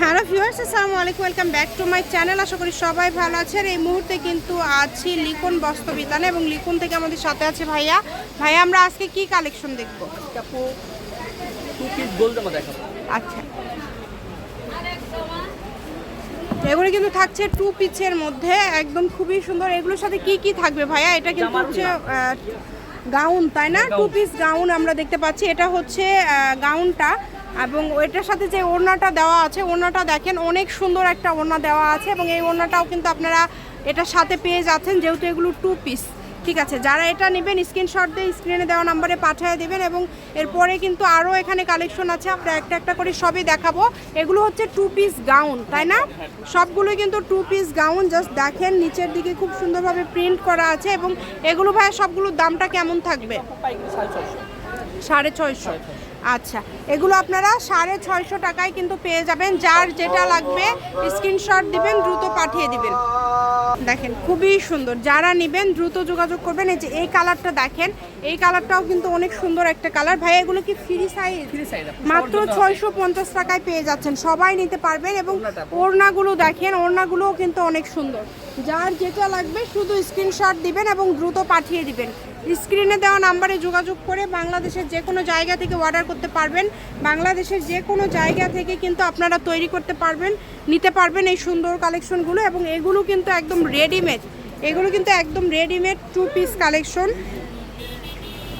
Hello viewers আসসালামু আলাইকুম welcome back to my channel. আশা করি সবাই ভালো আছেন। এই মুহূর্তে কিন্তু আছি লিখন বস্ত্র বিতানে এবং লিখন থেকে আমাদের সাথে আছে ভাইয়া। ভাইয়া আমরা আজকে কি কালেকশন দেখাবো? আচ্ছা। এগুলো কিন্তু থাকছে টু পিচের মধ্যে একদম খুবই সুন্দর। এগুলোর সাথে কি কি থাকবে ভাইয়া? এটা কিন্তু হচ্ছে গাউন তাই না? টু পিস গাউন আমরা দেখতে পাচ্ছি। এটা হচ্ছে গাউনটা এবং ওইটার সাথে যে ওড়নাটা দেওয়া আছে ওড়নাটা দেখেন অনেক সুন্দর একটা ওড়না দেওয়া আছে এবং এই ওড়নাটাও কিন্তু আপনারা এটার সাথে পেয়ে যাচ্ছেন যেহেতু এগুলো টু পিস ঠিক আছে যারা এটা নেবেন স্ক্রিনশট দিয়ে স্ক্রিনে দেওয়া নাম্বারে পাঠিয়ে দেবেন এবং এরপরে কিন্তু আরও এখানে কালেকশন আছে আমরা একটা একটা করে সবই দেখাবো। এগুলো হচ্ছে টু পিস গাউন তাই না? সবগুলোই কিন্তু টু পিস গাউন জাস্ট দেখেন নিচের দিকে খুব সুন্দরভাবে প্রিন্ট করা আছে এবং এগুলো ভাই সবগুলোর দামটা কেমন থাকবে? সাড়ে ছয়শো। আচ্ছা এগুলো আপনারা সাড়ে ছয়শো টাকায় কিন্তু পেয়ে যাবেন। যার যেটা লাগবে স্ক্রিনশট দিবেন দ্রুত পাঠিয়ে দিবেন। দেখেন খুবই সুন্দর। যারা নেবেন দ্রুত যোগাযোগ করবেন। এই যে এই কালারটা দেখেন এই কালারটাও কিন্তু অনেক সুন্দর একটা কালার ভাই এগুলো কি ফ্রি সাইজ মাত্র ছয়শো পঞ্চাশ টাকায় পেয়ে যাচ্ছেন। সবাই নিতে পারবেন এবং। ওড়নাগুলো দেখেন ওড়নাগুলোও কিন্তু অনেক সুন্দর। যার যেটা লাগবে শুধু স্ক্রিনশট দিবেন এবং দ্রুত পাঠিয়ে দিবেন। স্ক্রিনে দেওয়া নাম্বারে যোগাযোগ করে বাংলাদেশের যে কোনো জায়গা থেকে অর্ডার করতে পারবেন। বাংলাদেশের যে কোনো জায়গা থেকে কিন্তু আপনারা তৈরি করতে পারবেন, নিতে পারবেন এই সুন্দর কালেকশনগুলো এবং এগুলো কিন্তু একদম রেডিমেড এগুলো কিন্তু একদম রেডিমেড টু পিস কালেকশন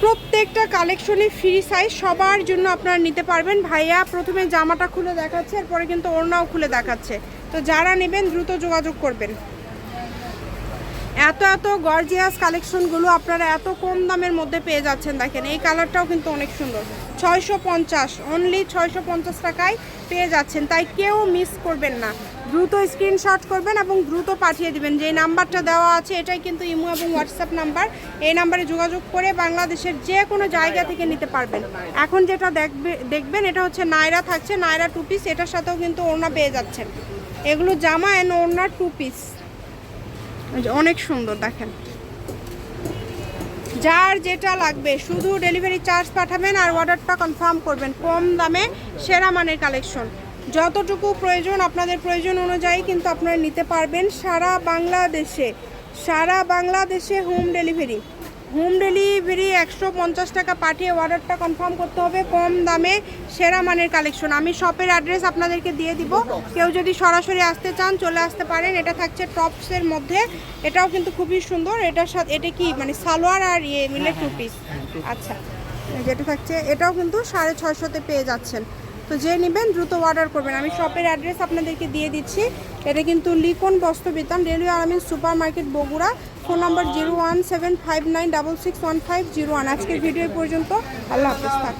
প্রত্যেকটা কালেকশনই ফ্রি সাইজ সবার জন্য আপনারা নিতে পারবেন। ভাইয়া প্রথমে জামাটা খুলে দেখাচ্ছে, এরপরে কিন্তু ওড়নাও খুলে দেখাচ্ছে। তো যারা নেবেন দ্রুত যোগাযোগ করবেন। এত এত গর্জিয়াস কালেকশনগুলো আপনারা এত কম দামের মধ্যে পেয়ে যাচ্ছেন দেখেন। এই কালারটাও কিন্তু অনেক সুন্দর। ছয়শো পঞ্চাশ অনলি ছয়শো পঞ্চাশ টাকায় পেয়ে যাচ্ছেন। তাই কেউ মিস করবেন না। দ্রুত স্ক্রিনশট করবেন এবং দ্রুত পাঠিয়ে দিবেন। যে নাম্বারটা দেওয়া আছে, এটাই কিন্তু ইমো এবং হোয়াটসঅ্যাপ নাম্বার। এই নাম্বারে যোগাযোগ করে বাংলাদেশের যে কোনো জায়গা থেকে নিতে পারবেন। এখন যেটা দেখবে, দেখবেন, এটা হচ্ছে নায়রা থাকছে, নায়রা টু পিস এটার সাথেও কিন্তু ওড়না পেয়ে যাচ্ছেন। এগুলো জামা অ্যান্ড ওড়না টু পিস অনেক সুন্দর, দেখেন। যার যেটা লাগবে, শুধু ডেলিভারি চার্জ পাঠাবেন আর অর্ডারটা কনফার্ম করবেন, কম দামে সেরা মানের কালেকশন যতটুকু প্রয়োজন, আপনাদের প্রয়োজন অনুযায়ী কিন্তু আপনারা নিতে পারবেন সারা বাংলাদেশে সারা বাংলাদেশে হোম ডেলিভারি হোম ডেলিভারি একশো পঞ্চাশ টাকা পাঠিয়ে অর্ডারটা কনফার্ম করতে হবে কম দামে সেরা মানের কালেকশন। আমি শপের অ্যাড্রেস আপনাদেরকে দিয়ে দিব। কেউ যদি সরাসরি আসতে চান চলে আসতে পারেন। এটা থাকছে টপসের মধ্যে। এটাও কিন্তু খুবই সুন্দর। এটার সাথে এটা কি মানে সালোয়ার আর ইয়ে মিলে টু পিস আচ্ছা। যেটা থাকছে এটাও কিন্তু সাড়ে ছয়শোতে পেয়ে যাচ্ছেন। তো যে নেবেন দ্রুত অর্ডার করবেন। আমি শপের অ্যাড্রেস আপনাদেরকে দিয়ে দিচ্ছি। এটা কিন্তু লিকন বস্ত্র বিতান railway আরামিন super market Bogura. Phone number zero one seven five nine double six one five zero one. আজকের ভিডিও পর্যন্ত। আল্লাহ হাফিজ, থাক।